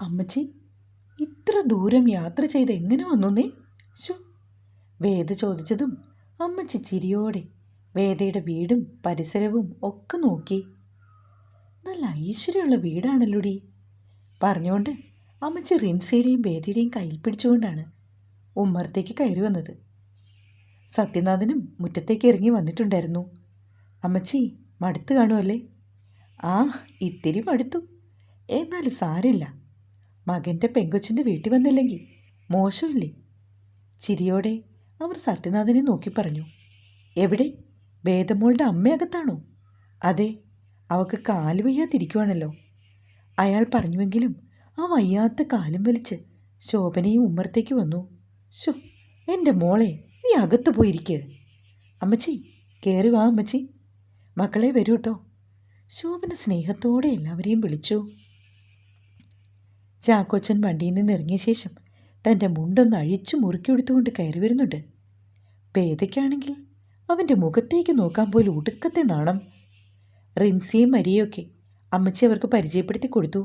അമ്മച്ചി ഇത്ര ദൂരം യാത്ര ചെയ്ത് എങ്ങനെ വന്നു നീ? ശോ വേദ ചോദിച്ചതും അമ്മച്ചി ചിരിയോടെ വേദയുടെ വീടും പരിസരവും ഒക്കെ നോക്കി. നല്ല ഐശ്വര്യമുള്ള വീടാണല്ലോടി. പറഞ്ഞുകൊണ്ട് അമ്മച്ചി റിൻസിയുടെയും വേദയുടെയും കയ്യിൽ പിടിച്ചുകൊണ്ടാണ് ഉമ്മറത്തേക്ക് കയറി വന്നത്. സത്യനാഥനും മുറ്റത്തേക്ക് ഇറങ്ങി വന്നിട്ടുണ്ടായിരുന്നു. അമ്മച്ചി മടുത്ത് കാണുമല്ലേ ആ ഇത്തിരി മടുത്തു. എന്നാൽ സാരില്ല മകന്റെ പെങ്കൊച്ചിന്റെ വീട്ടിൽ വന്നില്ലെങ്കിൽ മോശമില്ലേ? ചിരിയോടെ അവർ സത്യനാഥനെ നോക്കി പറഞ്ഞു. എവിടെ? വേദമോളുടെ അമ്മയകത്താണോ? അതെ അവക്ക് കാൽ വയ്യാതിരിക്കുവാണല്ലോ. അയാൾ പറഞ്ഞുവെങ്കിലും ആ വയ്യാത്ത കാലും വലിച്ച് ശോഭനയും ഉമ്മറത്തേക്ക് വന്നു. ഷോ എന്റെ മോളെ നീ അകത്ത് പോയിരിക്കുക അമ്മച്ചി കയറി വാ അമ്മച്ചി. മക്കളെ വരൂ കേട്ടോ ശോഭന സ്നേഹത്തോടെ എല്ലാവരെയും വിളിച്ചു. ചാക്കോച്ചൻ വണ്ടിയിൽ നിന്ന് ഇറങ്ങിയ ശേഷം തന്റെ മുണ്ടൊന്ന് അഴിച്ചു മുറുക്കി കൊടുത്തുകൊണ്ട് കയറി വരുന്നുണ്ട്. പേദയ്ക്കാണെങ്കിൽ അവന്റെ മുഖത്തേക്ക് നോക്കാൻ പോലും ഒടുക്കത്തെ നാണം. റിൻസിയും മരിയൊക്കെ അമ്മച്ചി അവർക്ക് പരിചയപ്പെടുത്തി കൊടുത്തു.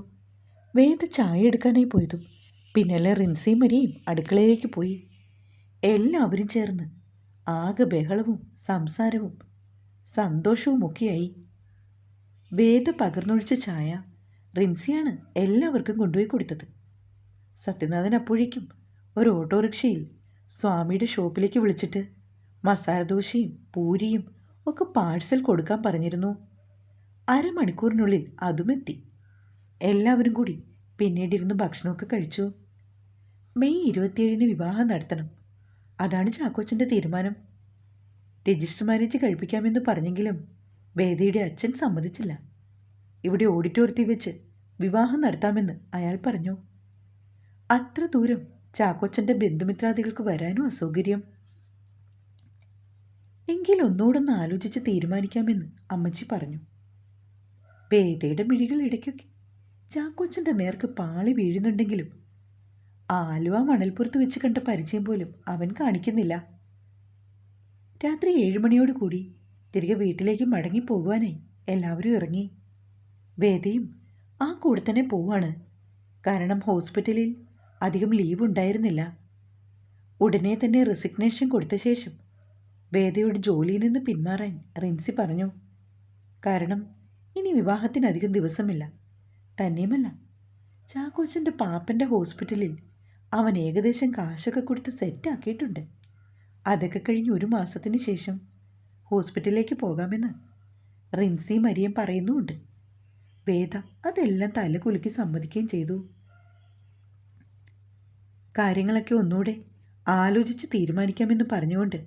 വേദ ചായ എടുക്കാനായി പോയതും പിന്നല്ലേ റിൻസിയും മരിയും അടുക്കളയിലേക്ക് പോയി. എല്ലാവരും ചേർന്ന് ആകെ ബഹളവും സംസാരവും സന്തോഷവും ഒക്കെയായി വേദ പകർന്നൊഴിച്ച ചായ റിൻസിയാണ് എല്ലാവർക്കും കൊണ്ടുപോയി കൊടുത്തത്. സത്യനാഥൻ അപ്പോഴേക്കും ഒരു ഓട്ടോറിക്ഷയിൽ സ്വാമിയുടെ ഷോപ്പിലേക്ക് വിളിച്ചിട്ട് മസാലദോശയും പൂരിയും ഒക്കെ പാഴ്സൽ കൊടുക്കാൻ പറഞ്ഞിരുന്നു. അരമണിക്കൂറിനുള്ളിൽ അതുമെത്തി എല്ലാവരും കൂടി പിന്നീട് ഇരുന്ന് ഭക്ഷണമൊക്കെ കഴിച്ചു. മെയ് ഇരുപത്തിയേഴിന് വിവാഹം നടത്തണം. അതാണ് ചാക്കോച്ചന്റെ തീരുമാനം. രജിസ്റ്റർ മാരേജ് കഴിപ്പിക്കാമെന്ന് പറഞ്ഞെങ്കിലും വേദയുടെ അച്ഛൻ സമ്മതിച്ചില്ല. ഇവിടെ ഓഡിറ്റോറിയത്തിൽ വെച്ച് വിവാഹം നടത്താമെന്ന് അയാൾ പറഞ്ഞു. അത്ര ദൂരം ചാക്കോച്ചന്റെ ബന്ധുമിത്രാദികൾക്ക് വരാനും അസൗകര്യം. എങ്കിൽ ഒന്നുകൂടൊന്ന് ആലോചിച്ച് തീരുമാനിക്കാമെന്ന് അമ്മച്ചി പറഞ്ഞു. വേദയുടെ മിഴികൾ ഇടയ്ക്കൊക്കെ ചാക്കോച്ചന്റെ നേർക്ക് പാളി വീഴുന്നുണ്ടെങ്കിലും ആലുവ മണൽപ്പുറത്ത് വെച്ച് കണ്ട പരിചയം പോലും അവൻ കാണിക്കുന്നില്ല. രാത്രി ഏഴുമണിയോട് കൂടി തിരികെ വീട്ടിലേക്ക് മടങ്ങി പോകുവാനായി എല്ലാവരും ഇറങ്ങി. വേദയും ആ കൂടെ തന്നെ പോവാണ്. കാരണം ഹോസ്പിറ്റലിൽ അധികം ലീവ് ഉണ്ടായിരുന്നില്ല. ഉടനെ തന്നെ റെസിഗ്നേഷൻ കൊടുത്ത ശേഷം വേദയുടെ ജോലിയിൽ നിന്ന് പിന്മാറാൻ റിൻസി പറഞ്ഞു. കാരണം ഇനി വിവാഹത്തിന് അധികം ദിവസമില്ല. തന്നെയുമല്ല ചാക്കോച്ചന്റെ പാപ്പന്റെ ഹോസ്പിറ്റലിൽ അവൻ ഏകദേശം കാശൊക്കെ കൊടുത്ത് സെറ്റാക്കിയിട്ടുണ്ട് അതൊക്കെ കഴിഞ്ഞ് ഒരു മാസത്തിന് ശേഷം ഹോസ്പിറ്റലിലേക്ക് പോകാമെന്ന് റിൻസി മരിയം പറയുന്നുമുണ്ട്. വേദ അതെല്ലാം തല കുലുക്കി സമ്മതിക്കുകയും ചെയ്തു. കാര്യങ്ങളൊക്കെ ഒന്നുകൂടെ ആലോചിച്ച് തീരുമാനിക്കാമെന്ന് പറഞ്ഞുകൊണ്ട്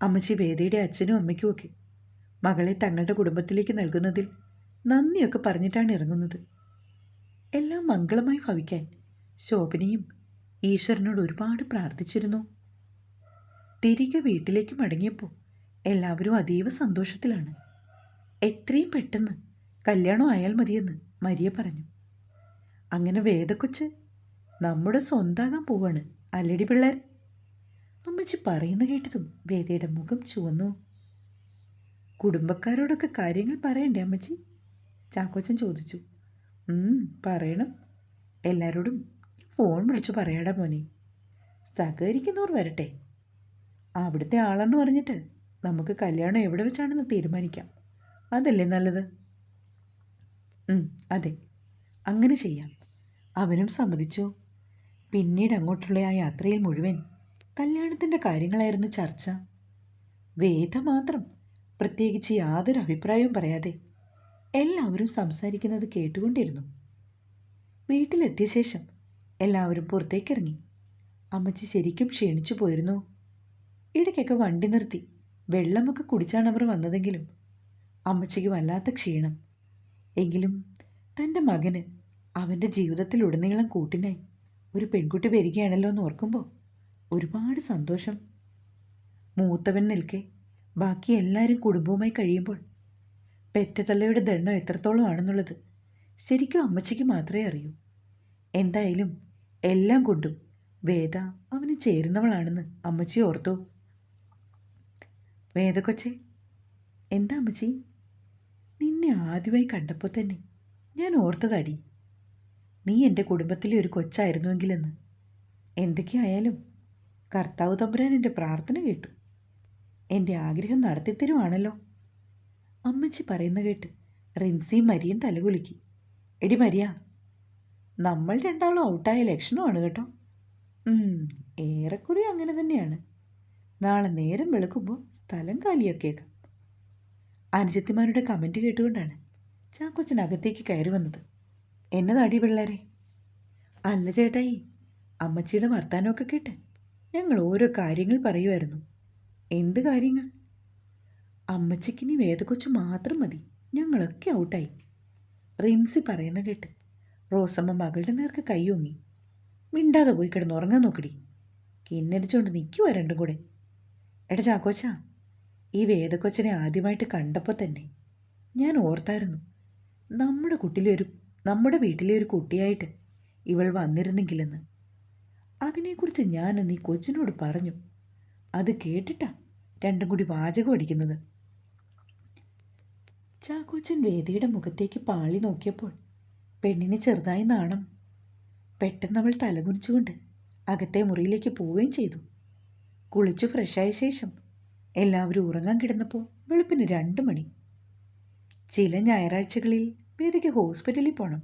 അമ്മച്ചി വേദയുടെ അച്ഛനും അമ്മയ്ക്കുമൊക്കെ മകളെ തങ്ങളുടെ കുടുംബത്തിലേക്ക് നൽകുന്നതിൽ നന്ദിയൊക്കെ പറഞ്ഞിട്ടാണ് ഇറങ്ങുന്നത്. എല്ലാം മംഗളമായി ഭവിക്കാൻ ശോഭനയും ഈശ്വരനോട് ഒരുപാട് പ്രാർത്ഥിച്ചിരുന്നു. തിരികെ വീട്ടിലേക്ക് മടങ്ങിയപ്പോൾ എല്ലാവരും അതീവ സന്തോഷത്തിലാണ്. എത്രയും പെട്ടെന്ന് കല്യാണം ആയാൽ മതിയെന്ന് മരിയ പറഞ്ഞു. അങ്ങനെ വേദക്കൊച്ച് നമ്മുടെ സ്വന്താകാൻ പോവാണ് അല്ലടി പിള്ളേർ. അമ്മച്ചി പറയുന്ന കേട്ടതും വേദയുടെ മുഖം ചുവന്നു. കുടുംബക്കാരോടൊക്കെ കാര്യങ്ങൾ പറയണ്ടേ അമ്മച്ചി? ചാക്കോച്ചൻ ചോദിച്ചു. "ഉം, പറയണം. എല്ലാവരോടും ഫോൺ വിളിച്ചു പറയാടാ മോനെ. സഹകരിക്കുന്നവർ വരട്ടെ. അവിടുത്തെ ആളെന്ന് പറഞ്ഞിട്ട് നമുക്ക് കല്യാണം എവിടെ വെച്ചാണെന്ന് തീരുമാനിക്കാം. അതല്ലേ നല്ലത്? അതെ. അങ്ങനെ ചെയ്യാം. അവനും സമ്മതിച്ചു. പിന്നീട് അങ്ങോട്ടുള്ള ആ യാത്രയിൽ മുഴുവൻ കല്യാണത്തിന്റെ കാര്യങ്ങളായിരുന്നു ചർച്ച. വേദ മാത്രം പ്രത്യേകിച്ച് യാതൊരു അഭിപ്രായവും പറയാതെ എല്ലാവരും സംസാരിക്കുന്നത് കേട്ടുകൊണ്ടിരുന്നു. വീട്ടിലെത്തിയ ശേഷം എല്ലാവരും പുറത്തേക്കിറങ്ങി. അമ്മച്ചി ശരിക്കും ക്ഷീണിച്ചു പോയിരുന്നു. ഇടയ്ക്കൊക്കെ വണ്ടി നിർത്തി വെള്ളമൊക്കെ കുടിച്ചാണ് അവർ വന്നതെങ്കിലും അമ്മച്ചിക്ക് വല്ലാത്ത ക്ഷീണം. എങ്കിലും തന്റെ മകന് അവന്റെ ജീവിതത്തിലുടനീളം കൂട്ടിനായി ഒരു പെൺകുട്ടി വരികയാണല്ലോ എന്ന് ഓർക്കുമ്പോൾ ഒരുപാട് സന്തോഷം. മൂത്തവൻ നിൽക്കെ ബാക്കി എല്ലാവരും കുടുംബവുമായി കഴിയുമ്പോൾ പെറ്റത്തള്ളയുടെ ദണ്ണം എത്രത്തോളം ആണെന്നുള്ളത് ശരിക്കും അമ്മച്ചിക്ക് മാത്രമേ അറിയൂ. എന്തായാലും എല്ലാം കൊണ്ടും വേദ അവന് ചേരുന്നവളാണെന്ന് അമ്മച്ചി ഓർത്തു. കൊച്ചേ എന്താ അമ്മച്ചി? നിന്നെ ആദ്യമായി കണ്ടപ്പോൾ തന്നെ ഞാൻ ഓർത്തതടി. നീ എന്റെ കുടുംബത്തിലെ ഒരു കൊച്ചായിരുന്നുവെങ്കിലെന്ന്. എന്തൊക്കെയായാലും കർത്താവ് തമ്പുരാൻ എന്റെ പ്രാർത്ഥന കേട്ടു. എന്റെ ആഗ്രഹം നടത്തിത്തരുവാണല്ലോ. അമ്മച്ചി പറയുന്ന കേട്ട് റിൻസിയും മരിയും തലകുലുക്കി. എടി മരിയ നമ്മൾ രണ്ടാളും ഔട്ടായ ലക്ഷണമാണ് കേട്ടോ. ഏറെക്കുറെ അങ്ങനെ തന്നെയാണ്. നാളെ നേരം വെളുക്കുമ്പോൾ സ്ഥലം കാലിയാക്കിയേക്കാം. അനുജത്തിമാരുടെ കമന്റ് കേട്ടുകൊണ്ടാണ് ചാക്കൊച്ചൻ അകത്തേക്ക് കയറി വന്നത്. എന്നതാടി പിള്ളേരെ? അല്ല ചേട്ടായി അമ്മച്ചിയുടെ വർത്താനമൊക്കെ കേട്ട് ഞങ്ങൾ ഓരോ കാര്യങ്ങൾ പറയുമായിരുന്നു. എന്ത് കാര്യങ്ങൾ? അമ്മച്ചിക്കിനി വേദക്കൊച്ചു മാത്രം മതി ഞങ്ങളൊക്കെ ഔട്ടായി. റിൻസി പറയുന്ന കേട്ട് റോസമ്മ മകളുടെ നേർക്ക് കൈയൊങ്ങി മിണ്ടാതെ പോയി കിടന്ന് ഉറങ്ങാൻ നോക്കടി. കിന്നരിച്ചുകൊണ്ട് നിൽക്കുവാ രണ്ടും കൂടെ. എടാ ചാക്കോച്ച ഈ വേദക്കൊച്ചനെ ആദ്യമായിട്ട് കണ്ടപ്പോൾ തന്നെ ഞാൻ ഓർത്തായിരുന്നു. നമ്മുടെ കുട്ടിലെ ഒരു നമ്മുടെ വീട്ടിലെ ഒരു കുട്ടിയായിട്ട് ഇവൾ വന്നിരുന്നെങ്കിലെന്ന്. അതിനെക്കുറിച്ച് ഞാനൊന്ന് ഈ കൊച്ചിനോട് പറഞ്ഞു. അത് കേട്ടിട്ടാ രണ്ടും കൂടി വാചകം അടിക്കുന്നത്. ചാക്കോച്ചൻ വേദിയുടെ മുഖത്തേക്ക് പാളി നോക്കിയപ്പോൾ പെണ്ണിന് ചെറുതായി നാണം. പെട്ടെന്ന് അവൾ തലകുനിച്ചുകൊണ്ട് അകത്തെ മുറിയിലേക്ക് പോവുകയും ചെയ്തു. കുളിച്ചു ഫ്രഷായ ശേഷം എല്ലാവരും ഉറങ്ങാൻ കിടന്നപ്പോൾ വെളുപ്പിന് രണ്ട് മണി. ചില ഞായറാഴ്ചകളിൽ വേദിക്ക് ഹോസ്പിറ്റലിൽ പോകണം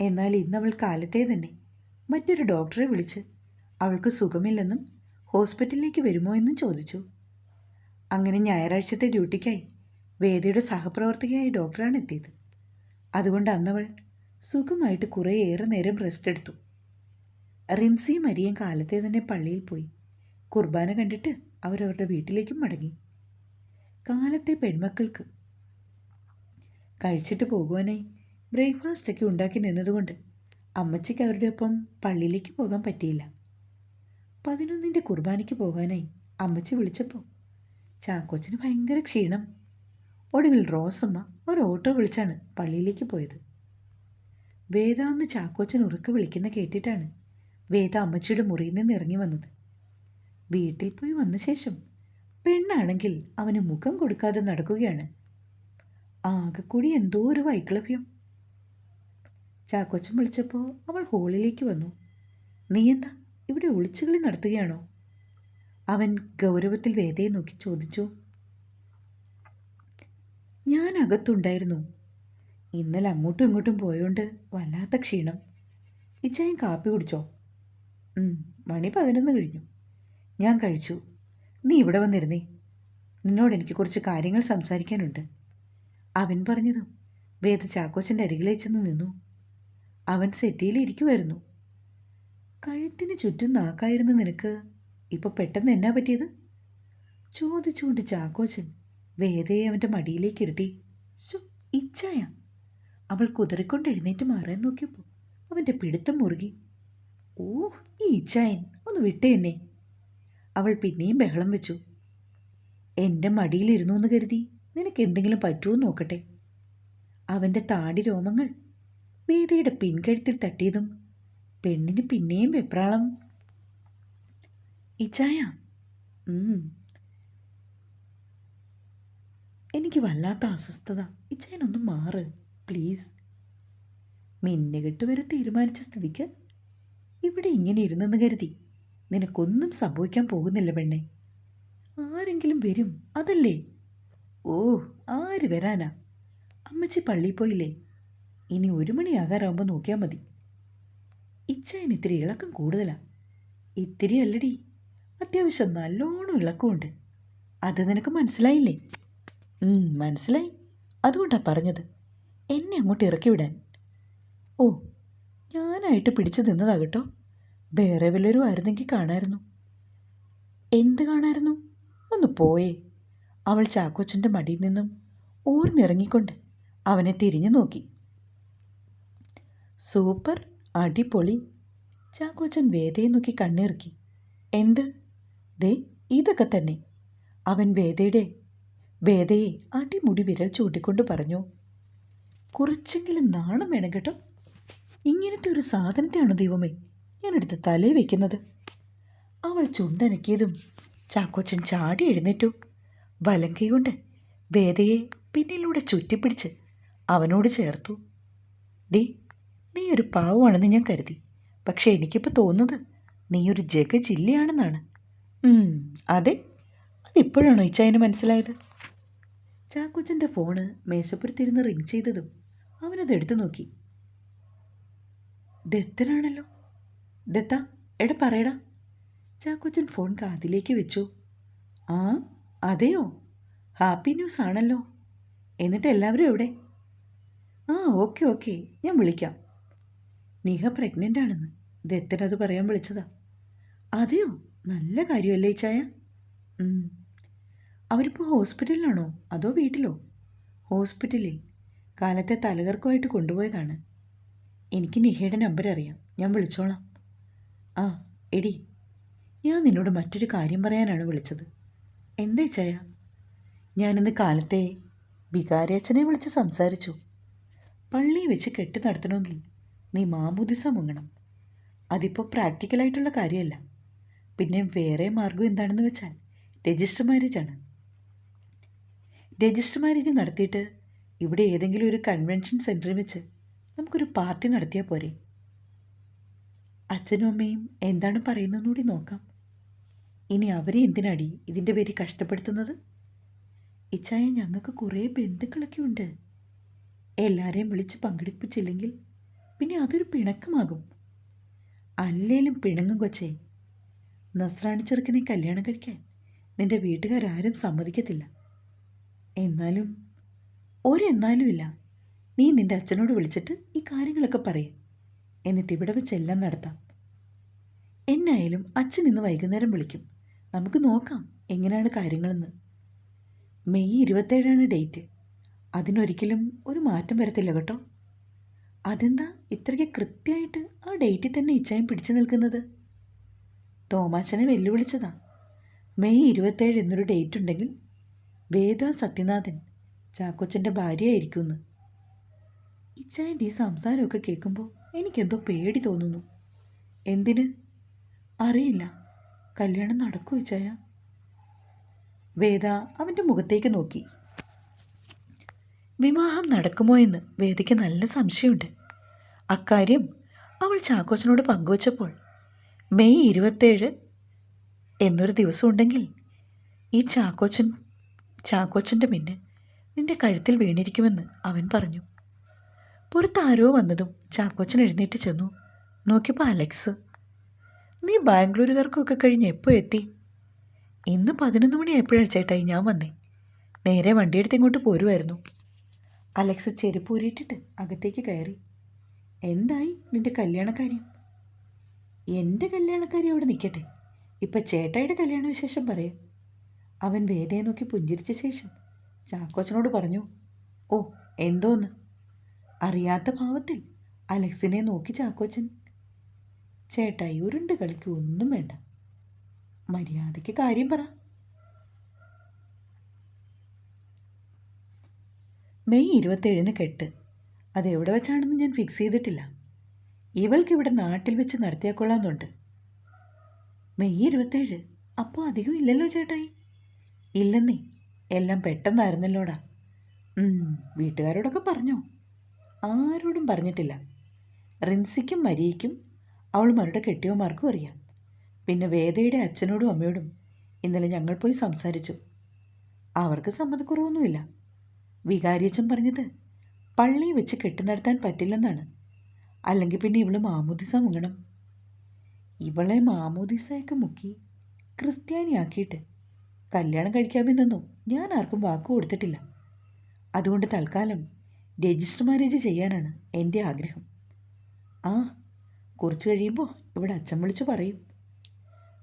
എന്നാൽ ഇന്ന് അവൾ കാലത്തെ തന്നെ. മറ്റൊരു ഡോക്ടറെ വിളിച്ച് അവൾക്ക് സുഖമില്ലെന്നും ഹോസ്പിറ്റലിലേക്ക് വരുമോ എന്നും ചോദിച്ചു. അങ്ങനെ ഞായറാഴ്ചത്തെ ഡ്യൂട്ടിക്കായി വേദിയുടെ സഹപ്രവർത്തകയായ ഡോക്ടറാണ് എത്തിയത്. അതുകൊണ്ട് അന്നവൾ സുഖമായിട്ട് കുറേയേറെ നേരം റെസ്റ്റ് എടുത്തു. റിൻസിയും അരിയും കാലത്തെ തന്നെ പള്ളിയിൽ പോയി. കുർബാന കണ്ടിട്ട് അവരവരുടെ വീട്ടിലേക്കും മടങ്ങി. കാലത്തെ പെൺമക്കൾക്ക്. കഴിച്ചിട്ട് പോകുവാനായി ബ്രേക്ക്ഫാസ്റ്റൊക്കെ ഉണ്ടാക്കി നിന്നതുകൊണ്ട് അമ്മച്ചിക്ക് അവരുടെ ഒപ്പം പള്ളിയിലേക്ക് പോകാൻ പറ്റിയില്ല. പതിനൊന്നിന്റെ കുർബാനയ്ക്ക് പോകാനായി അമ്മച്ചി വിളിച്ചപ്പോൾ ചാക്കോച്ചന് ഭയങ്കര ക്ഷീണം. ഒടുവിൽ റോസമ്മ ഒരു ഓട്ടോ വിളിച്ചാണ് പള്ളിയിലേക്ക് പോയത്. വേദ ഒന്ന് ചാക്കോച്ചൻ ഉറക്കെ വിളിക്കുന്ന കേട്ടിട്ടാണ് വേദ അമ്മച്ചിയുടെ മുറിയിൽ നിന്ന് ഇറങ്ങി വന്നത്. വീട്ടിൽ പോയി വന്ന ശേഷം പെണ്ണാണെങ്കിൽ അവന് മുഖം കൊടുക്കാതെ നടക്കുകയാണ്. ആകെക്കൂടി എന്തോ ഒരു വൈക്ലഭ്യം. ചാക്കൊച്ചൻ വിളിച്ചപ്പോൾ അവൾ ഹോളിലേക്ക് വന്നു. നീ എന്താ ഇവിടെ ഒളിച്ചുകളി നടത്തുകയാണോ? അവൻ ഗൗരവത്തിൽ വേദയെ നോക്കി ചോദിച്ചു. ഞാൻ അകത്തുണ്ടായിരുന്നു. ഇന്നലെ അങ്ങോട്ടും ഇങ്ങോട്ടും പോയോണ്ട് വല്ലാത്ത ക്ഷീണം. ഇച്ചായും കാപ്പി കുടിച്ചോ? മണി പതിനൊന്ന് കഴിഞ്ഞു. ഞാൻ കഴിച്ചു. നീ ഇവിടെ വന്നിരുന്നേ. നിന്നോട് എനിക്ക് കുറച്ച് കാര്യങ്ങൾ സംസാരിക്കാനുണ്ട്. അവൻ പറഞ്ഞതും വേദ ചാക്കോച്ചന്റെ അരികിലേക്ക് ചെന്ന് നിന്നു. അവൻ സെറ്റിയിൽ ഇരിക്കുമായിരുന്നു കഴുത്തിന് ചുറ്റും നാക്കായിരുന്നു നിനക്ക്. ഇപ്പോൾ പെട്ടെന്ന് എന്നാ പറ്റിയത്? ചോദിച്ചുകൊണ്ട് ചാക്കോച്ചൻ വേദയെ അവന്റെ മടിയിലേക്ക് ഇരുത്തി. ശോ, ഇച്ഛായ അവൾ കുതിറിക്കൊണ്ട് എഴുന്നേറ്റ് മാറാൻ നോക്കിയപ്പോൾ അവന്റെ പിടുത്തം മുറുകി. ഓ ഈ ഇച്ഛായൻ ഒന്ന് വിട്ടേ എന്നെ അവൾ പിന്നെയും ബഹളം വെച്ചു. എന്റെ മടിയിലിരുന്നു എന്ന് കരുതി നിനക്ക് എന്തെങ്കിലും പറ്റുമോ നോക്കട്ടെ. അവന്റെ താടി രോമങ്ങൾ വേദിയുടെ പിൻകഴുത്തിൽ തട്ടിയതും പെണ്ണിന് പിന്നെയും വെപ്രാളം. ഇച്ചായ. എനിക്ക് വല്ലാത്ത അസ്വസ്ഥത. ഇച്ചായനൊന്ന് മാറ് പ്ലീസ്. മിന്നുകെട്ട് വരെ തീരുമാനിച്ച സ്ഥിതിക്ക് ഇവിടെ ഇങ്ങനെ ഇരുന്നെന്ന് കരുതി. നിനക്കൊന്നും സംഭവിക്കാൻ പോകുന്നില്ല പെണ്ണെ. ആരെങ്കിലും വരും അതല്ലേ? ഓ ആര് വരാനാ? അമ്മച്ചി പള്ളിയിൽ പോയില്ലേ? ഇനി ഒരു മണിയാകാറാകുമ്പോൾ നോക്കിയാൽ മതി. ഇച്ചയന് ഇത്തിരി ഇളക്കം കൂടുതലാണ് ഇത്തിരി അല്ലടി. അത്യാവശ്യം നല്ലോണം ഇളക്കമുണ്ട്. അത് നിനക്ക് മനസ്സിലായില്ലേ? മനസ്സിലായി. അതുകൊണ്ടാണ് പറഞ്ഞത്. എന്നെ അങ്ങോട്ട് ഇറക്കി വിടാൻ. ഓ ഞാനായിട്ട് പിടിച്ചു നിന്നതാ കേട്ടോ. വേറെ വല്ലവരും ആയിരുന്നെങ്കിൽ കാണായിരുന്നു. എന്ത് കാണായിരുന്നു? ഒന്ന് പോയേ. അവൾ ചാക്കോച്ചന്റെ മടിയിൽ നിന്നും ഊർന്നിറങ്ങിക്കൊണ്ട് അവനെ തിരിഞ്ഞു നോക്കി. സൂപ്പർ അടിപൊളി. ചാക്കോച്ചൻ വേദയെ നോക്കി കണ്ണിറുക്കി. എന്ത്? ദേ ഇതൊക്കെ തന്നെ. അവൻ വേദയുടെ വേദയെ അടിമുടി വിരൽ ചൂണ്ടിക്കൊണ്ട് പറഞ്ഞു. കുറച്ചെങ്കിലും നാണം വേണം കേട്ടോ. ഇങ്ങനത്തെ ഒരു സാധനത്തെയാണോ ദൈവമേ? ഞാനെടുത്ത് തലേ വെക്കുന്നത്. അവൾ ചുണ്ടനക്കിയതും ചാക്കോച്ചൻ ചാടി എഴുന്നേറ്റു. വലം കൈകൊണ്ട് വേദയെ പിന്നിലൂടെ ചുറ്റിപ്പിടിച്ച് അവനോട് ചേർത്തു. ഡി നീ ഒരു പാവമാണെന്ന് ഞാൻ കരുതി. പക്ഷേ എനിക്കിപ്പോൾ തോന്നുന്നത് നീ ഒരു ജഗജില്ലയാണെന്നാണ്. അതെ. അതിപ്പോഴാണോ ഇച്ചായന് മനസ്സിലായത്? ചാക്കോച്ചന്റെ ഫോണ് മേശപ്പുറത്തിരുന്ന് റിങ് ചെയ്തതും അവനത് എടുത്തു നോക്കി. ദത്തനാണല്ലോ. ദത്ത എടാ പറയടാ. ചാക്കോച്ചൻ ഫോൺ കാതിലേക്ക് വെച്ചു. ആ അതെയോ? ഹാപ്പി ന്യൂസ് ആണല്ലോ. എന്നിട്ട് എല്ലാവരും എവിടെ? ആ ഓക്കെ ഓക്കെ ഞാൻ വിളിക്കാം. നിഹ പ്രഗ്നന്റ് ആണെന്ന്. ദത്തനത് പറയാൻ വിളിച്ചതാ. അതെയോ? നല്ല കാര്യമല്ലേ ചായ? അവരിപ്പോൾ ഹോസ്പിറ്റലിലാണോ? അതോ വീട്ടിലോ? ഹോസ്പിറ്റലിൽ. കാലത്തെ തലകർക്കമായിട്ട് കൊണ്ടുപോയതാണ്. എനിക്ക് നിഹയുടെ നമ്പർ അറിയാം. ഞാൻ വിളിച്ചോളാം. ആ എടി ഞാൻ നിന്നോട് മറ്റൊരു കാര്യം പറയാനാണ് വിളിച്ചത്. എന്തേ ചായ? ഞാനിന്ന് കാലത്തെ വികാരിയച്ഛനെ വിളിച്ച് സംസാരിച്ചു. പള്ളി വെച്ച് കെട്ടി നടത്തണമെങ്കിൽ നീ മാമുദിസ മുങ്ങണം അതിപ്പോൾ പ്രാക്ടിക്കലായിട്ടുള്ള കാര്യമല്ല. പിന്നെ വേറെ മാർഗം എന്താണെന്ന് വെച്ചാൽ രജിസ്റ്റർ മാരേജാണ് രജിസ്റ്റർ മാരേജ് നടത്തിയിട്ട് ഇവിടെ ഏതെങ്കിലും ഒരു കൺവെൻഷൻ സെന്ററിൽ വെച്ച് നമുക്കൊരു പാർട്ടി നടത്തിയാൽ പോരെ. അച്ഛനും അമ്മയും എന്താണ് പറയുന്നതെന്ന് കൂടി നോക്കാം. ഇനി അവരെ എന്തിനാടി ഇതിന്റെ പേര് കഷ്ടപ്പെടുത്തുന്നത്? ഇച്ചായ ഞങ്ങൾക്ക് കുറേ ബന്ധുക്കളൊക്കെ ഉണ്ട്. എല്ലാവരെയും വിളിച്ച് പങ്കെടുപ്പിച്ചില്ലെങ്കിൽ പിന്നെ അതൊരു പിണക്കമാകും. അല്ലേലും പിണങ്ങും കൊച്ചേ. നസ്രാണി ചെറുക്കനെ കല്യാണം കഴിക്കാൻ നിന്റെ വീട്ടുകാരാരും സമ്മതിക്കത്തില്ല. എന്നാലും ഒരെന്നാലും ഇല്ല നീ നിന്റെ അച്ഛനോട് വിളിച്ചിട്ട് ഈ കാര്യങ്ങളൊക്കെ പറയും. എന്നിട്ട് ഇവിടെ വെച്ച് എല്ലാം നടത്താം. എന്നായാലും അച്ഛൻ ഇന്ന് വൈകുന്നേരം വിളിക്കും. നമുക്ക് നോക്കാം എങ്ങനെയാണ് കാര്യങ്ങളെന്ന്. മെയ് ഇരുപത്തേഴാണ് ഡേറ്റ്. അതിനൊരിക്കലും ഒരു മാറ്റം വരത്തില്ല കേട്ടോ. അതെന്താ ഇത്രയ്ക്ക് കൃത്യമായിട്ട് ആ ഡേറ്റിൽ തന്നെ ഇച്ചായം പിടിച്ചു നിൽക്കുന്നത്? തോമാച്ചനെ വെല്ലുവിളിച്ചതാ. മെയ് ഇരുപത്തേഴ് എന്നൊരു ഡേറ്റ് ഉണ്ടെങ്കിൽ വേദ സത്യനാഥൻ ചാക്കോച്ചന്റെ ഭാര്യയായിരിക്കുമെന്ന്. ഇച്ചായന്റെ ഈ സംസാരമൊക്കെ കേൾക്കുമ്പോൾ എനിക്കെന്തോ പേടി തോന്നുന്നു. എന്തിന്? അറിയില്ല. കല്യാണം നടക്കൂ ചായ വേദ അവന്റെ മുഖത്തേക്ക് നോക്കി. വിവാഹം നടക്കുമോ എന്ന് വേദയ്ക്ക് നല്ല സംശയമുണ്ട്. അക്കാര്യം അവൾ ചാക്കോച്ചനോട് പങ്കുവച്ചപ്പോൾ മെയ് ഇരുപത്തേഴ് എന്നൊരു ദിവസം ഉണ്ടെങ്കിൽ ഈ ചാക്കോച്ചൻ ചാക്കോച്ചന്റെ പിന്നെ നിന്റെ കഴുത്തിൽ വീണിരിക്കുമെന്ന് അവൻ പറഞ്ഞു. പുറത്ത് ആരോ വന്നതും ചാക്കോച്ചൻ എഴുന്നേറ്റ് ചെന്നു. നോക്കിയപ്പോൾ അലക്സ്. നീ ബാംഗ്ലൂരുകാർക്കൊക്കെ കഴിഞ്ഞ് എപ്പോൾ എത്തി? ഇന്ന് പതിനൊന്ന് മണിയായപ്പോഴാണ് ചേട്ടായി ഞാൻ വന്നേ. നേരെ വണ്ടിയെടുത്ത് ഇങ്ങോട്ട് പോരുമായിരുന്നു അലക്സ് ചെരുപ്പ് ഊരിയിട്ടിട്ട് അകത്തേക്ക് കയറി. എന്തായി നിന്റെ കല്യാണക്കാര്യം എന്റെ കല്യാണക്കാര്യം അവിടെ നിൽക്കട്ടെ ഇപ്പം ചേട്ടായിയുടെ കല്യാണ വിശേഷം പറയാം. അവൻ വേദയെ നോക്കി പുഞ്ചിരിച്ച ശേഷം ചാക്കോച്ചനോട് പറഞ്ഞു ഓ എന്തോന്ന്? അറിയാത്ത ഭാവത്തിൽ അലക്സിനെ നോക്കി ചാക്കോച്ചൻ. ചേട്ടായി ഉരുണ്ട് കളിക്ക് ഒന്നും വേണ്ട. മര്യാദയ്ക്ക് കാര്യം പറ. മെയ് ഇരുപത്തേഴിന് കെട്ട്. അതെവിടെ വെച്ചാണെന്ന് ഞാൻ ഫിക്സ് ചെയ്തിട്ടില്ല. ഇവൾക്ക് ഇവിടെ നാട്ടിൽ വെച്ച് നടത്തിയാൽ കൊള്ളാമെന്നുണ്ട് മെയ് ഇരുപത്തേഴ്. അപ്പോൾ അധികം ഇല്ലല്ലോ ചേട്ടായി. ഇല്ലെന്നേ എല്ലാം പെട്ടെന്നായിരുന്നല്ലോടാ. വീട്ടുകാരോടൊക്കെ പറഞ്ഞോ. ആരോടും പറഞ്ഞിട്ടില്ല. റിൻസിക്കും മരിയയ്ക്കും അവളുമാരുടെ കെട്ടിയവന്മാർക്കും അറിയാം. പിന്നെ വേദയുടെ അച്ഛനോടും അമ്മയോടും ഇന്നലെ ഞങ്ങൾ പോയി സംസാരിച്ചു. അവർക്ക് സമ്മതക്കുറവൊന്നുമില്ല. വികാരിയച്ഛൻ പറഞ്ഞത് പള്ളി വെച്ച് കെട്ടി നടത്താൻ പറ്റില്ലെന്നാണ്. അല്ലെങ്കിൽ പിന്നെ ഇവൾ മാമോദിസ മുങ്ങണം. ഇവളെ മാമോദിസയൊക്കെ മുക്കി ക്രിസ്ത്യാനിയാക്കിയിട്ട് കല്യാണം കഴിക്കാമെന്നൊന്നും ഞാൻ ആർക്കും വാക്ക് കൊടുത്തിട്ടില്ല. അതുകൊണ്ട് തൽക്കാലം രജിസ്റ്റർ മാരേജ് ചെയ്യാനാണ് എന്റെ ആഗ്രഹം. ആ കുറച്ച് കഴിയുമ്പോൾ ഇവിടെ അച്ഛൻ വിളിച്ച് പറയും.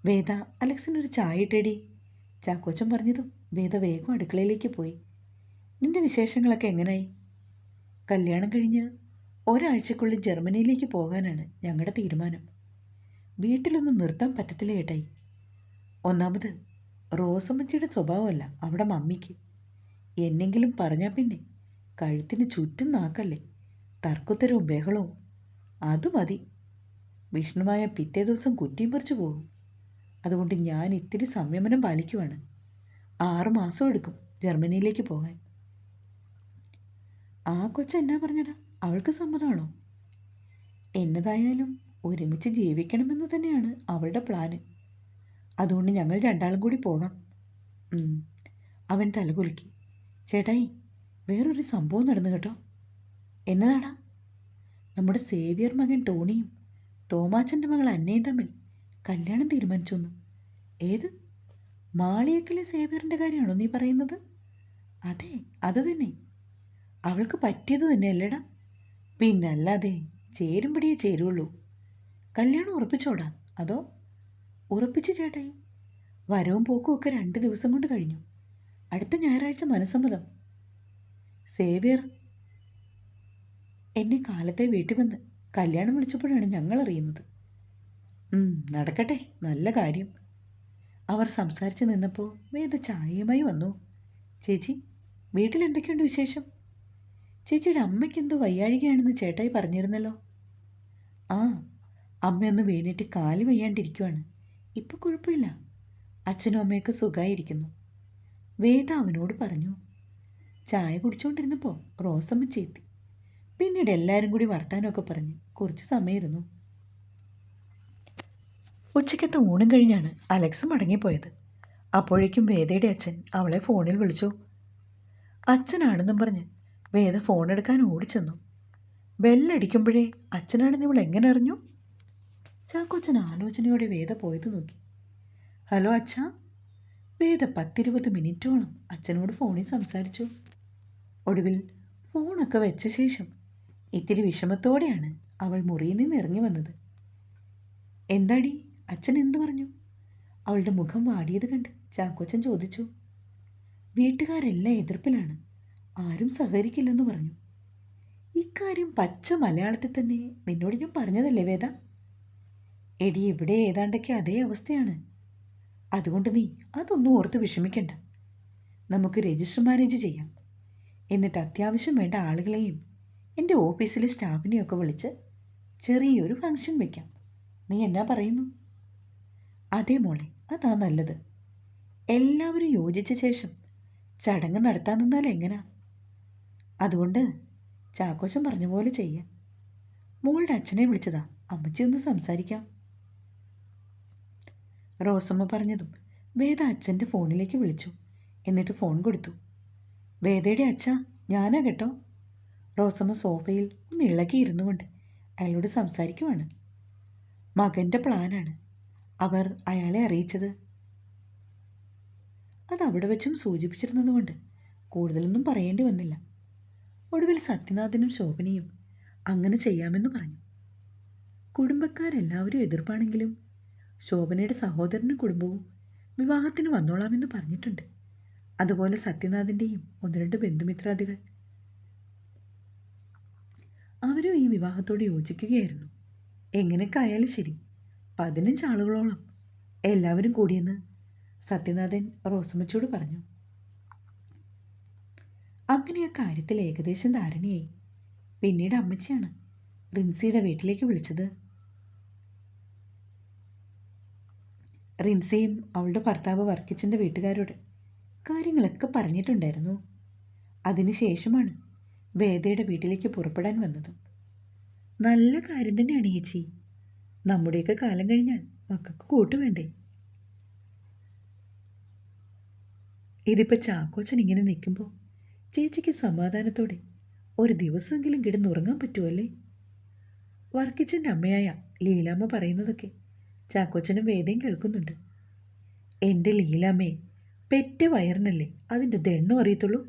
വേദ അലക്സിനൊരു ചായ ഇട്ടേടി. ചാക്കോച്ചൻ പറഞ്ഞതും വേദ വേഗം അടുക്കളയിലേക്ക് പോയി. നിന്റെ വിശേഷങ്ങളൊക്കെ എങ്ങനെയായി കല്യാണം കഴിഞ്ഞ് ഒരാഴ്ചക്കുള്ളിൽ ജർമ്മനിയിലേക്ക് പോകാനാണ് ഞങ്ങളുടെ തീരുമാനം. വീട്ടിലൊന്നും നിർത്താൻ പറ്റത്തില്ല ഏട്ടായി. ഒന്നാമത് റോസമ്മച്ചിയുടെ സ്വഭാവമല്ല അവിടെ മമ്മിക്ക്. എന്നെങ്കിലും പറഞ്ഞാൽ പിന്നെ കഴുത്തിന് ചുറ്റും നാക്കല്ലേ? തർക്കുത്തരവും ബഹളവും. അത് മതി. വിഷ്ണുമായ പിറ്റേ ദിവസം കുറ്റിയും പറിച്ചു പോകും. അതുകൊണ്ട് ഞാൻ ഇത്തിരി സംയമനം പാലിക്കുവാണ്. ആറുമാസം എടുക്കും ജർമ്മനിയിലേക്ക് പോകാൻ. ആ കൊച്ചു എന്നാ പറഞ്ഞടാ? അവൾക്ക് സമ്മതമാണോ? എന്നതായാലും ഒരുമിച്ച് ജീവിക്കണമെന്ന് തന്നെയാണ് അവളുടെ പ്ലാന്. അതുകൊണ്ട് ഞങ്ങൾ രണ്ടാളും കൂടി പോകാം. അവൻ തലകുലുക്കി. ചേട്ടായി വേറൊരു സംഭവം നടന്നു കേട്ടോ. എന്നതാടാ? നമ്മുടെ സേവിയർ മകൻ ടോണിയും തോമാച്ചന്റെ മകൾ അന്നയും തമ്മിൽ കല്യാണം തീരുമാനിച്ചു വന്നു ഏത്? മാളിയക്കിലെ സേവിയറിന്റെ കാര്യമാണോ നീ പറയുന്നത്? അതെ അത് തന്നെ. അവൾക്ക് പറ്റിയത് തന്നെയല്ലേടാ പിന്നല്ലാതെ ചേരുമ്പടിയേ ചേരുള്ളൂ. കല്യാണം ഉറപ്പിച്ചോടാ അതോ? ഉറപ്പിച്ച് ചേട്ടായി. വരവും പോക്കും ഒക്കെ രണ്ട് ദിവസം കൊണ്ട് കഴിഞ്ഞു. അടുത്ത ഞായറാഴ്ച മനസ്സമ്മതം. സേവിയർ. എന്നെ കാലത്തെ വീട്ടിൽ വന്ന് കല്യാണം വിളിച്ചപ്പോഴാണ് ഞങ്ങൾ അറിയുന്നത്. നടക്കട്ടെ നല്ല കാര്യം. അവർ സംസാരിച്ച് നിന്നപ്പോൾ വേദ ചായയുമായി വന്നു. ചേച്ചി വീട്ടിൽ എന്തൊക്കെയുണ്ട് വിശേഷം? ചേച്ചിയുടെ അമ്മയ്ക്ക് എന്തോ വയ്യാഴികയാണെന്ന് ചേട്ടായി പറഞ്ഞിരുന്നല്ലോ. ആ അമ്മയൊന്ന് വീണിട്ട് കാൽ വയ്യാണ്ടിരിക്കുവാണ്. ഇപ്പോൾ കുഴപ്പമില്ല. അച്ഛനും അമ്മയൊക്കെ സുഖമായിരിക്കുന്നു വേദ അവനോട് പറഞ്ഞു ചായ കുടിച്ചുകൊണ്ടിരുന്നപ്പോൾ റോസമ്മ ചേത്തി. പിന്നീട് എല്ലാവരും കൂടി വർത്താനമൊക്കെ പറഞ്ഞ് കുറച്ച് സമയമായിരുന്നു. ഉച്ചയ്ക്കത്തെ ഊണും കഴിഞ്ഞാണ് അലക്സ് മടങ്ങിപ്പോയത്. അപ്പോഴേക്കും വേദയുടെ അച്ഛൻ അവളെ ഫോണിൽ വിളിച്ചു. അച്ഛനാണെന്നും പറഞ്ഞ് വേദ ഫോൺ എടുക്കാൻ ഓടിച്ചെന്നു. ബെല്ലടിക്കുമ്പോഴേ അച്ഛനാണെന്ന് ഇവൾ എങ്ങനെ അറിഞ്ഞു? ചാക്കോച്ചൻ ആലോചനയോടെ വേദ പോയത് നോക്കി. ഹലോ അച്ഛ. വേദ പത്തിരുപത് മിനിറ്റോളം അച്ഛനോട് ഫോണിൽ സംസാരിച്ചു. ഒടുവിൽ ഫോണൊക്കെ വെച്ച ശേഷം ഇത്തിരി വിഷമത്തോടെയാണ് അവൾ മുറിയിൽ നിന്ന് ഇറങ്ങി വന്നത്. എന്താടി? അച്ഛൻ എന്തു പറഞ്ഞു? അവളുടെ മുഖം വാടിയത് കണ്ട് ചാക്കോച്ചൻ ചോദിച്ചു. വീട്ടുകാരെല്ലാം എതിർപ്പിലാണ്. ആരും സഹകരിക്കില്ലെന്ന് പറഞ്ഞു. ഇക്കാര്യം പച്ച മലയാളത്തിൽ തന്നെ നിന്നോട് ഞാൻ പറഞ്ഞതല്ലേ വേദ? എടി ഇവിടെ ഏതാണ്ടൊക്കെ അതേ അവസ്ഥയാണ്. അതുകൊണ്ട് നീ അതൊന്നും ഓർത്ത് വിഷമിക്കണ്ട. നമുക്ക് രജിസ്റ്റർ മാരേജ് ചെയ്യാം. എന്നിട്ട് അത്യാവശ്യം വേണ്ട ആളുകളെയും എന്റെ ഓഫീസിലെ സ്റ്റാഫിനെയൊക്കെ വിളിച്ച് ചെറിയൊരു ഫംഗ്ഷൻ വയ്ക്കാം നീ എന്നാ പറയുന്നു? അതേ മോളെ അതാ നല്ലത്. എല്ലാവരും യോജിച്ച ശേഷം ചടങ്ങ് നടത്താൻ നിന്നാൽ എങ്ങനാ? അതുകൊണ്ട് ചാക്കോച്ചൻ പറഞ്ഞ പോലെ ചെയ്യാം. മോളുടെ അച്ഛനെ വിളിച്ചതാ. അമ്മച്ചി ഒന്ന് സംസാരിക്കാം. റോസമ്മ പറഞ്ഞതും വേദ അച്ഛന്റെ ഫോണിലേക്ക് വിളിച്ചു. എന്നിട്ട് ഫോൺ കൊടുത്തു. വേദയുടെ അച്ഛ ഞാനാ കേട്ടോ. റോസമ്മ സോഫയിൽ ഒന്ന് ഇളകിയിരുന്നു കൊണ്ട് അയാളോട് സംസാരിക്കുവാണ്. മകന്റെ പ്ലാനാണ്. അവർ അയാളെ അറിയിച്ചത്. അത് അവിടെ വെച്ചും സൂചിപ്പിച്ചിരുന്നതുകൊണ്ട് കൂടുതലൊന്നും പറയേണ്ടി വന്നില്ല. ഒടുവിൽ സത്യനാഥനും ശോഭനയും അങ്ങനെ ചെയ്യാമെന്ന് പറഞ്ഞു. കുടുംബക്കാരെല്ലാവരും എതിർപ്പാണെങ്കിലും ശോഭനയുടെ സഹോദരനും കുടുംബവും വിവാഹത്തിന് വന്നോളാമെന്ന് പറഞ്ഞിട്ടുണ്ട്. അതുപോലെ സത്യനാഥിന്റെയും ഒന്ന് രണ്ട് ബന്ധുമിത്രാദികൾ. അവരും ഈ വിവാഹത്തോട് യോജിക്കുകയായിരുന്നു. എങ്ങനെയൊക്കെ ശരി പതിനഞ്ച് ആളുകളോളം എല്ലാവരും കൂടിയെന്ന് സത്യനാഥൻ റോസമ്മച്ചോട് പറഞ്ഞു. അങ്ങനെ ആ കാര്യത്തിൽ ഏകദേശം ധാരണയായി. പിന്നീട് അമ്മച്ചിയാണ് റിൻസിയുടെ വീട്ടിലേക്ക് വിളിച്ചത്. റിൻസിയും അവളുടെ ഭർത്താവ് വർക്കിച്ചന്റെ വീട്ടുകാരോട് കാര്യങ്ങളൊക്കെ പറഞ്ഞിട്ടുണ്ടായിരുന്നു. അതിനുശേഷമാണ് വേദയുടെ വീട്ടിലേക്ക് പുറപ്പെടാൻ വന്നതും. നല്ല കാര്യം തന്നെയാണ് ചേച്ചി. നമ്മുടെയൊക്കെ കാലം കഴിഞ്ഞാൽ മക്കൾക്ക് കൂട്ടുവേണ്ടേ ഇതിപ്പോൾ ചാക്കോച്ചൻ ഇങ്ങനെ നിൽക്കുമ്പോൾ ചേച്ചിക്ക് സമാധാനത്തോടെ ഒരു ദിവസമെങ്കിലും കിടന്നുറങ്ങാൻ പറ്റുമല്ലേ വർക്കിച്ചന്റെ അമ്മയായ ലീലാമ്മ പറയുന്നതൊക്കെ ചാക്കോച്ചനും വേദയും കേൾക്കുന്നുണ്ട്. എന്റെ ലീലാമ്മയെ പെറ്റ വയറിനല്ലേ? അതിന്റെ ദണ്ണും അറിയത്തുള്ളൂ?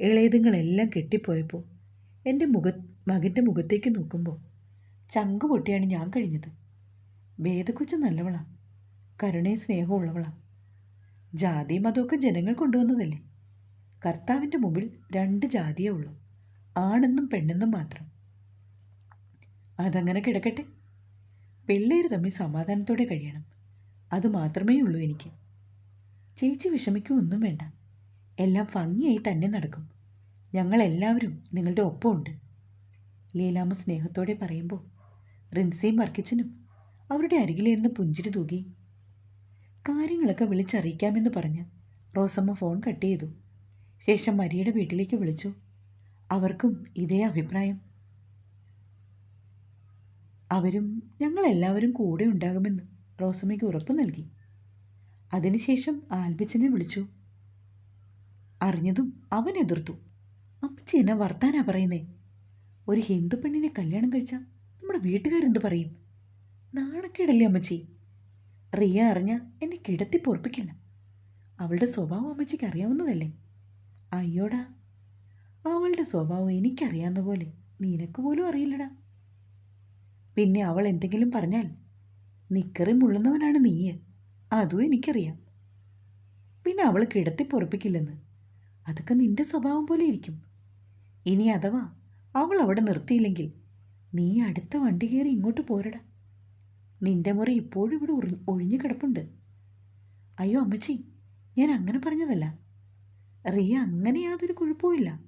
ഇളയതുങ്ങളെല്ലാം കെട്ടിപ്പോയപ്പോൾ എന്റെ മുഖ മകന്റെ മുഖത്തേക്ക് നോക്കുമ്പോൾ ചങ്ക് പൊട്ടിയാണ് ഞാൻ കഴിഞ്ഞത്. വേദക്കൊച്ച് നല്ലവളാ. കരുണയും സ്നേഹവും ഉള്ളവളാ. ജാതി മതമൊക്കെ ജനങ്ങൾ കൊണ്ടുവന്നതല്ലേ? കർത്താവിന്റെ മുമ്പിൽ രണ്ട് ജാതിയേ ഉള്ളൂ. ആണെന്നും പെണ്ണെന്നും മാത്രം. അതങ്ങനെ കിടക്കട്ടെ? പിള്ളേർ തമ്മിൽ സമാധാനത്തോടെ കഴിയണം. അത് മാത്രമേ ഉള്ളൂ എനിക്ക്. ചേച്ചി വിഷമിക്കൊന്നും വേണ്ട. എല്ലാം ഭംഗിയായി തന്നെ നടക്കും. ഞങ്ങളെല്ലാവരും നിങ്ങളുടെ ഒപ്പമുണ്ട്. ലീലാമ്മ സ്നേഹത്തോടെ പറയുമ്പോൾ റിൻസിയും വർക്കിച്ചനും അവരുടെ അരികിലിരുന്ന് പുഞ്ചിരി തൂകി കാര്യങ്ങളൊക്കെ വിളിച്ചറിയിക്കാമെന്ന് പറഞ്ഞ് റോസമ്മ ഫോൺ കട്ട് ചെയ്തു. ശേഷം മരിയുടെ വീട്ടിലേക്ക് വിളിച്ചു. അവർക്കും ഇതേ അഭിപ്രായം. അവരും ഞങ്ങളെല്ലാവരും കൂടെ ഉണ്ടാകുമെന്ന് റോസമ്മയ്ക്ക് ഉറപ്പ് നൽകി. അതിനുശേഷം ആൽബിച്ചനെ വിളിച്ചു. അറിഞ്ഞതും അവൻ എതിർത്തു. അമ്മച്ചി എന്നെ വർത്താനാ പറയുന്നേ? ഒരു ഹിന്ദു പെണ്ണിനെ കല്യാണം കഴിച്ചാൽ നമ്മുടെ വീട്ടുകാരെന്ത് പറയും? നാണക്കേടല്ലേ അമ്മച്ചി? റിയ അറിഞ്ഞ എന്നെ കിടത്തി പൊറപ്പിക്കില്ല. അവളുടെ സ്വഭാവം അമ്മച്ചിക്ക് അറിയാവുന്നതല്ലേ? അയ്യോടാ. അവളുടെ സ്വഭാവം എനിക്കറിയാവുന്ന പോലെ നിനക്ക് പോലും അറിയില്ലടാ. പിന്നെ അവൾ എന്തെങ്കിലും പറഞ്ഞാൽ നിക്കറി മുള്ളുന്നവനാണ് നീയ്. അതും എനിക്കറിയാം. പിന്നെ അവൾ കിടത്തി പൊറപ്പിക്കില്ലെന്ന്. അതൊക്കെ നിന്റെ സ്വഭാവം പോലെ ഇരിക്കും. ഇനി അഥവാ അവൾ അവിടെ നിർത്തിയില്ലെങ്കിൽ നീ അടുത്ത വണ്ടി കയറി ഇങ്ങോട്ട് പോരടാ. നിന്റെ മുറി ഇപ്പോഴും ഇവിടെ ഒഴിഞ്ഞു കിടപ്പുണ്ട്. അയ്യോ അമ്മച്ചി ഞാൻ അങ്ങനെ പറഞ്ഞതല്ല. റിയ അങ്ങനെ യാതൊരു കുഴപ്പമില്ല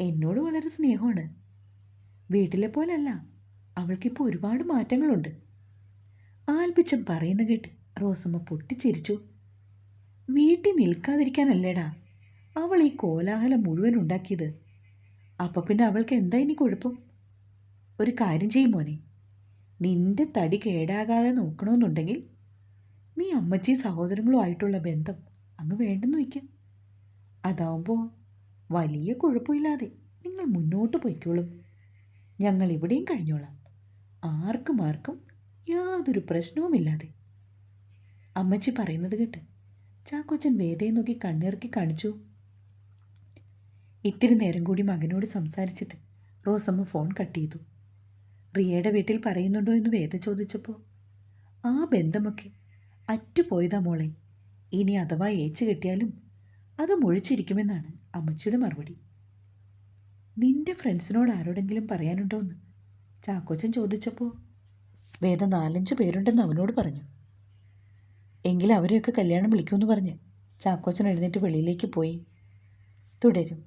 എന്നോട് വളരെ സ്നേഹമാണ്. വീട്ടിലെ പോലല്ല. അവൾക്കിപ്പോൾ ഒരുപാട് മാറ്റങ്ങളുണ്ട്. ആൽപ്പിച്ചം പറയുന്ന കേട്ട് റോസമ്മ പൊട്ടിച്ചിരിച്ചു. വീട്ടിൽ നിൽക്കാതിരിക്കാനല്ലേടാ അവൾ ഈ കോലാഹലം മുഴുവൻ ഉണ്ടാക്കിയത്. അപ്പം പിന്നെ അവൾക്ക് എന്താ ഇനി കുഴപ്പം? ഒരു കാര്യം ചെയ്യും മോനെ നിന്റെ തടി കേടാകാതെ നോക്കണമെന്നുണ്ടെങ്കിൽ നീ അമ്മച്ചിയും സഹോദരങ്ങളും ആയിട്ടുള്ള ബന്ധം അങ്ങ് വേണ്ടെന്ന് വയ്ക്കാം. അതാവുമ്പോൾ വലിയ കുഴപ്പമില്ലാതെ നിങ്ങൾ മുന്നോട്ട് പോയിക്കോളും. ഞങ്ങൾ ഇവിടെയും കഴിഞ്ഞോളാം. ആർക്കും ആർക്കും യാതൊരു പ്രശ്നവുമില്ലാതെ. അമ്മച്ചി പറയുന്നത് കേട്ട് ചാക്കോച്ചൻ വേദയെ നോക്കി കണ്ണിറക്കി കാണിച്ചു. ഇത്തിരി നേരം കൂടി മകനോട് സംസാരിച്ചിട്ട് റോസമ്മ ഫോൺ കട്ട് ചെയ്തു. റിയയുടെ വീട്ടിൽ പറയുന്നുണ്ടോ എന്ന് വേദ ചോദിച്ചപ്പോൾ ആ ബന്ധമൊക്കെ അറ്റുപോയതാ മോളെ. ഇനി അഥവാ ഏച്ചു കിട്ടിയാലും അത് മുഴിച്ചിരിക്കുമെന്നാണ് അമ്മച്ചിയുടെ മറുപടി. നിന്റെ ഫ്രണ്ട്സിനോട് ആരോടെങ്കിലും പറയാനുണ്ടോ എന്ന് ചാക്കോച്ചൻ ചോദിച്ചപ്പോൾ വേദ നാലഞ്ച് പേരുണ്ടെന്ന് അവനോട് പറഞ്ഞു. എങ്കിൽ അവരെയൊക്കെ കല്യാണം വിളിക്കുമെന്ന് പറഞ്ഞ് ചാക്കോച്ചൻ എഴുന്നേറ്റ് വെളിയിലേക്ക് പോയി. തുടരും.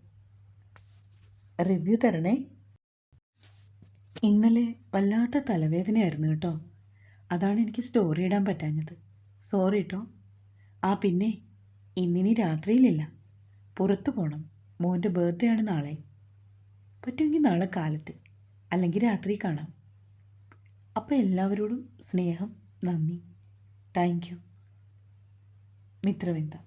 റിവ്യൂ തരണേ. ഇന്നലെ വല്ലാത്ത തലവേദനയായിരുന്നു കേട്ടോ. അതാണ് എനിക്ക് സ്റ്റോറി ഇടാൻ പറ്റാഞ്ഞത്. സോറി കേട്ടോ ആ പിന്നെ ഇന്നിനി രാത്രിയിലില്ല. പുറത്തു പോകണം മോന്റെ ബർത്ത്ഡേ ആണ് നാളെ. പറ്റുമെങ്കിൽ നാളെ കാലത്ത്. അല്ലെങ്കിൽ രാത്രി കാണാം. അപ്പോൾ എല്ലാവരോടും സ്നേഹം നന്ദി. Thank you. Mitreventa.